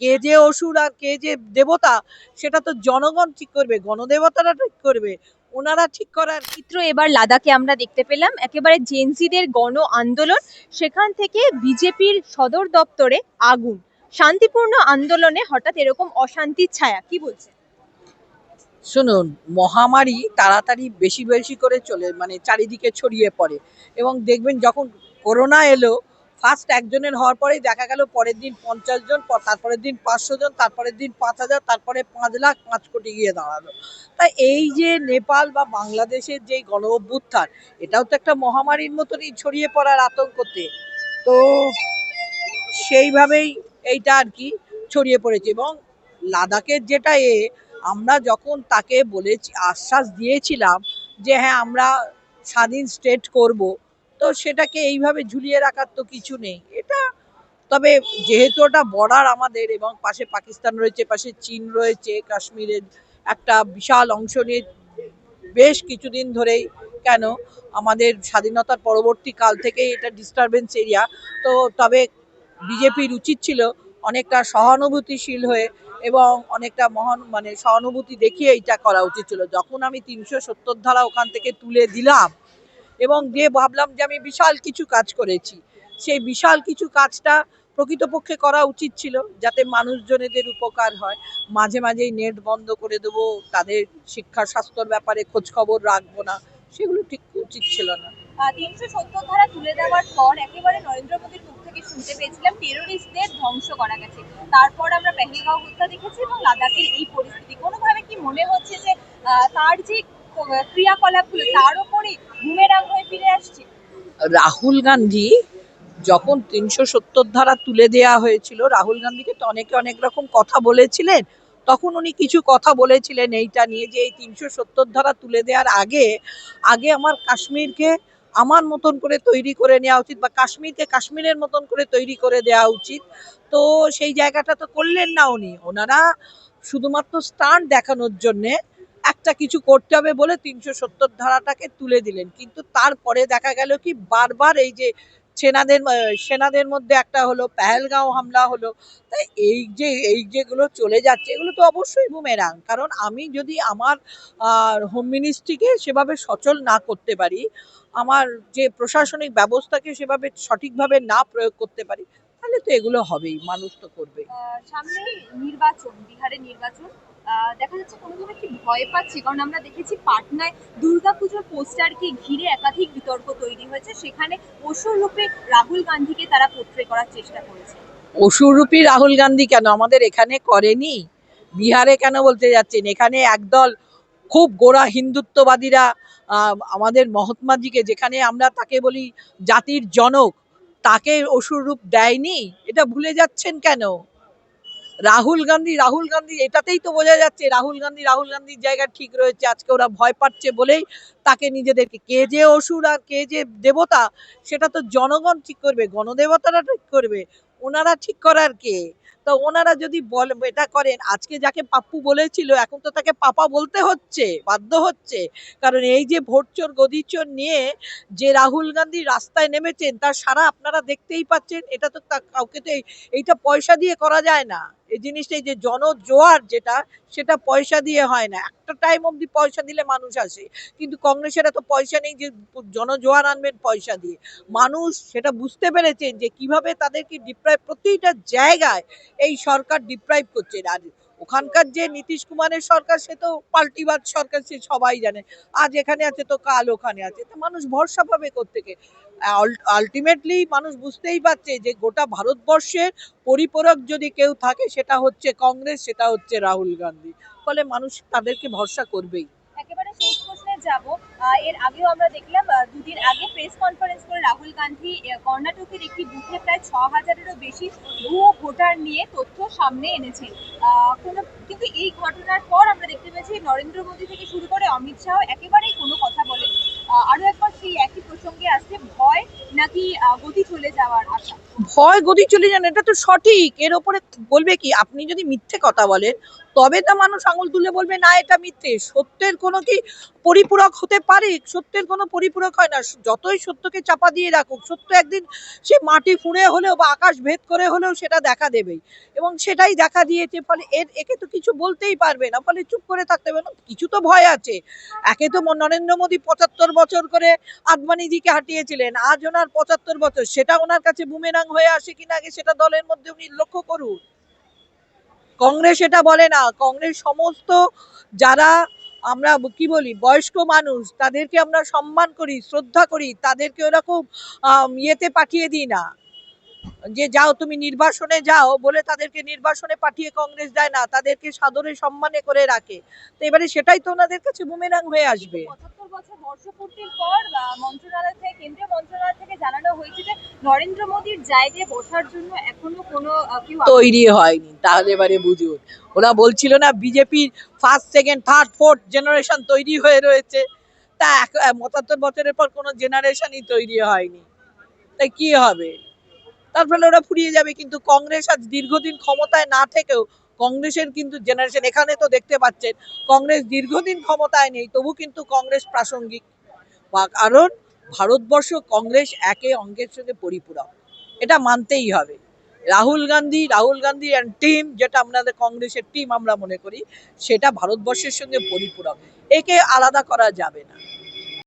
কে যে অসুর আর কে যে দেবতা সেটা তো জনগণ ঠিক করবে গণদেবতারা ঠিক করবে। ওনারা ঠিক করার চিত্র এবার লাদাখে আমরা দেখতে পেলাম। একেবারে জেনসিদের গণ আন্দোলন সেখান থেকে বিজেপির সদর দপ্তরে আগুন। শান্তিপূর্ণ আন্দোলনে হঠাৎ এরকম অশান্তির ছায়া কি বলছে শুনুন মহামারী তাড়াতাড়ি বেশি বেশি করে চলে মানে চারিদিকে ছড়িয়ে পড়ে। এবং দেখবেন যখন করোনা এলো ফার্স্ট একজনের হওয়ার পরেই দেখা গেল পরের দিন পঞ্চাশ জন তারপরের দিন পাঁচশো জন, তারপরের দিন পাঁচ হাজার, তারপরে পাঁচ লাখ, পাঁচ কোটি গিয়ে দাঁড়াল। তাই এই যে নেপাল বা বাংলাদেশের যেই গণ অভ্যুত্থান এটাও তো একটা মহামারীর মতনই ছড়িয়ে পড়ার আতঙ্কতে। তো সেইভাবেই এইটা আর কি ছড়িয়ে পড়েছে এবং লাদাখের যেটা এ, আমরা যখন তাকে বলেছি, আশ্বাস দিয়েছিলাম যে হ্যাঁ আমরা স্বাধীন স্টেট করব তো সেটাকে এইভাবে ঝুলিয়ে রাখার তো কিছু নেই। এটা তবে যেহেতু ওটা বর্ডার আমাদের এবং পাশে পাকিস্তান রয়েছে, পাশে চীন রয়েছে, কাশ্মীরের একটা বিশাল অংশ নিয়ে বেশ কিছুদিন ধরেই কেন আমাদের স্বাধীনতার পরবর্তী কাল থেকেই এটা ডিস্টারবেন্স এরিয়া তো তবে বিজেপির উচিত ছিল অনেকটা সহানুভূতিশীল হয়ে এবং অনেকটা মহান মানে সহানুভূতি দেখিয়ে এটা করা উচিত ছিল। যখন আমি তিনশো সত্তর ধারা ওখান থেকে তুলে দিলাম এবং দিয়ে ভাবলাম যে আমি বিশাল কিছু কাজ করেছি, সেই বিশাল কিছু কাজটা প্রকৃতপক্ষে করা উচিত ছিল যাতে মানুষজনেদের উপকার হয়। মাঝে মাঝেই নেট বন্ধ করে দেবো, তাদের শিক্ষা, স্বাস্থ্যর ব্যাপারে খোঁজ খবর রাখব না, সেগুলো ঠিক উচিত ছিল না। তিনশো সত্তর ধারা তুলে দেওয়ার পর একেবারে নরেন্দ্র মোদীর মুখ থেকে শুনতে পেয়েছিলাম টেরোরিস্টদের ধ্বংস করা গেছে। তারপর আমরা পেহেলগাঁও হত্যা দেখেছি এবং লাদাখের এই পরিস্থিতি। কোনোভাবে কি মনে হচ্ছে যে তার যে ক্রিয়াকলাপগুলো, তার উপরই রাহুল গান্ধী যখন তিনশো সত্তর ধারা তুলে দেয়া হয়েছিল, রাহুল গান্ধীকে তো অনেকে অনেক রকম কথা বলেছিলেন, তখন উনি কিছু কথা বলেছিলেন এইটা নিয়ে যে এই তিনশো সত্তর ধারা তুলে দেওয়ার আগে আগে আমার কাশ্মীরকে আমার মতন করে তৈরি করে নেওয়া উচিত বা কাশ্মীরকে কাশ্মীরের মতন করে তৈরি করে দেওয়া উচিত। তো সেই জায়গাটা তো করলেন না উনি। ওনারা শুধুমাত্র স্টান্ট দেখানোর জন্যে একটা কিছু করতে হবে বলে তিনশো সত্তর ধারাটাকে তুলে দিলেন। কিন্তু তারপরে দেখা গেল কি বারবার এই যে সেনাদের সেনাদের মধ্যে একটা হলো, পেহেলগাঁও হামলা হলো, তাই এই যে, এই যেগুলো চলে যাচ্ছে, এগুলো তো অবশ্যই বুমেরাং। কারণ আমি যদি আমার হোম মিনিস্ট্রিকে সেভাবে সচল না করতে পারি, আমার যে প্রশাসনিক ব্যবস্থাকে সেভাবে সঠিকভাবে না প্রয়োগ করতে পারি, তাহলে তো এগুলো হবেই, মানুষ তো করবেই। সামনে নির্বাচন বিহারের নির্বাচন। দেখা যাচ্ছে কোনোভাবে কি ভয় পাচ্ছি, কারণ আমরা দেখেছি পাটনায় দুর্গাপুজোর পোস্টারকে ঘিরে একাধিক বিতর্ক তৈরি হয়েছে। সেখানে অসুর রূপে রাহুল গান্ধীকে তারা পোট্রে করার চেষ্টা করেছে। অসুররূপী রাহুল গান্ধী কেন? আমাদের এখানে করেনি? বিহারে কেন বলতে যাচ্ছেন? এখানে একদল খুব গোড়া হিন্দুত্ববাদীরা আমাদের মহাত্মাজিকে, যেখানে আমরা তাকে বলি জাতির জনক, তাকে অসুর রূপ দেয়নি? এটা ভুলে যাচ্ছেন কেন? রাহুল গান্ধী রাহুল গান্ধী, এটাতেই তো বোঝা যাচ্ছে রাহুল গান্ধী, রাহুল গান্ধীর জায়গা ঠিক রয়েছে। আজকে ওরা ভয় পাচ্ছে বলেই তাকে নিজেদেরকে, কে যে অসুর আর কে যে দেবতা, সেটা তো জনগণ ঠিক করবে, গণদেবতারা ঠিক করবে। ওনারা ঠিক করার কে? তো ওনারা যদি বল, এটা করেন, আজকে যাকে পাপ্পু বলেছিল, এখন তো তাকে পাপা বলতে হচ্ছে, বাধ্য হচ্ছে। কারণ এই যে ভোটচোর, গদিচোর নিয়ে যে রাহুল গান্ধী রাস্তায় নেমেছেন, তার সারা আপনারা দেখতেই পাচ্ছেন, এটা তো কাউকে তো এইটা পয়সা দিয়ে করা যায় না। এই জিনিসটা এই যে জনজোয়ার যেটা, সেটা পয়সা দিয়ে হয় না। একটা টাইম অবধি পয়সা দিলে মানুষ আসে। কিন্তু কংগ্রেসের এত পয়সা নেই যে জনজোয়ার আনবেন পয়সা দিয়ে। মানুষ সেটা বুঝতে পেরেছেন যে কীভাবে তাদেরকে ডিপ্রাইভ প্রতিটা জায়গায় এই সরকার ডিপ্রাইভ করছে। আর ওখানকার যে নীতিশ কুমারের সরকার, সে তো পাল্টিবাদ সরকার, সে সবাই জানে। আজ এখানে আছে তো কাল ওখানে আছে। তো মানুষ ভরসা পাবে কোথেকে আলটিমেটলি মানুষ বুঝতেই পারছে যে গোটা ভারতবর্ষের পরিপূরক যদি কেউ থাকে, সেটা হচ্ছে কংগ্রেস, সেটা হচ্ছে রাহুল গান্ধী। ফলে মানুষ তাদেরকে ভরসা করবেই। একেবারে শেষ প্রশ্নে যাব। এর আগেও আমরা দেখলাম দুদিন আগে প্রেস কনফারেন্স করে রাহুল গান্ধী কর্ণাটকের একটি বুথে প্রায় ছ হাজারেরও বেশি ভুয়ো ভোটার নিয়ে তথ্য সামনে এনেছেন। কোনো, কিন্তু এই ঘটনার পর আমরা দেখতে পেয়েছি, নরেন্দ্র মোদী থেকে শুরু করে অমিত শাহ একেবারেই কোনো কথা বলেন আরও একবার সেই একই প্রসঙ্গে আসছে, ভয় নাকি গতি চলে যাওয়ার আশা? ভয় গদি চলে যান, এটা তো সঠিক। এর ওপরে বলবে কি, আপনি যদি মিথ্যে কথা বলেন, তবে তো মানুষ আঙুল তুলে বলবে, না, এটা মিথ্যে। সত্যের কোনো কি পরিপূরক হতে পারে? সত্যের কোনো পরিপূরক হয় না। যতই সত্যকে চাপা দিয়ে রাখুক, সত্য একদিন সে মাটি ফুঁড়ে হলেও বা আকাশ ভেদ করে হলেও সেটা দেখা দেবেই। এবং সেটাই দেখা দিয়েছে, ফলে এর, একে তো কিছু বলতেই পারবে না, ফলে চুপ করে থাকতে হবে না। কিছু তো ভয় আছে। একে তো নরেন্দ্র মোদী পঁচাত্তর বছর করে আদবানিজিকে হাঁটিয়েছিলেন, আজ ওনার পঁচাত্তর বছর, সেটা ওনার কাছে বুমেরাং হয়ে আসে কিনা আগে সেটা দলের মধ্যে উনি লক্ষ্য করুন। কংগ্রেস এটা বলে না, কংগ্রেস সমস্ত যারা আমরা কি বলি, বয়স্ক মানুষ, তাদেরকে আমরা সম্মান করি, শ্রদ্ধা করি, তাদেরকে ওরকম খুব ইয়েতে পাঠিয়ে দিই না। যে যাও তুমি নির্বাসনে যাও বলে তাদেরকে নির্বাসনে পাঠিয়ে কংগ্রেস দেয় না তাদেরকে সাদরে সম্মানে করে রাখে। তো এবারে সেটাই তো ওনাদের কাছে বুমেরাং হয়ে আসবে। বর্ষপূর্তির পর মন্ত্রণালয় থেকে কেন্দ্রীয় মন্ত্রণালয় থেকে জানানো হয়েছে যে নরেন্দ্র মোদীর জায়গায় বসার জন্য এখনও কোনো তৈরি হয়নি। তাহলে এবারে বুঝুন ওরা বলছিল না বিজেপির first second third fourth generation তৈরি হয়ে রয়েছে। তা এক- পঁচাত্তর বছরের পর কোনো জেনারেশনই তৈরি হয়নি। তাই কি হবে? তার ফলে ওরা ফুরিয়ে যাবে, কিন্তু কংগ্রেস আজ দীর্ঘদিন ক্ষমতায় না থেকেও, কংগ্রেসের কিন্তু জেনারেশন এখানে তো দেখতে পাচ্ছেন, কংগ্রেস দীর্ঘদিন ক্ষমতায় নেই, তবু কিন্তু কংগ্রেস প্রাসঙ্গিক। বা- কারণ ভারতবর্ষ কংগ্রেস একে অঙ্গের সঙ্গে পরিপূরক, এটা মানতেই হবে। রাহুল গান্ধী রাহুল গান্ধী অ্যান্ড টিম যেটা আমাদের কংগ্রেসের টিম আমরা মনে করি, সেটা ভারতবর্ষের সঙ্গে পরিপূরক, একে আলাদা করা যাবে না।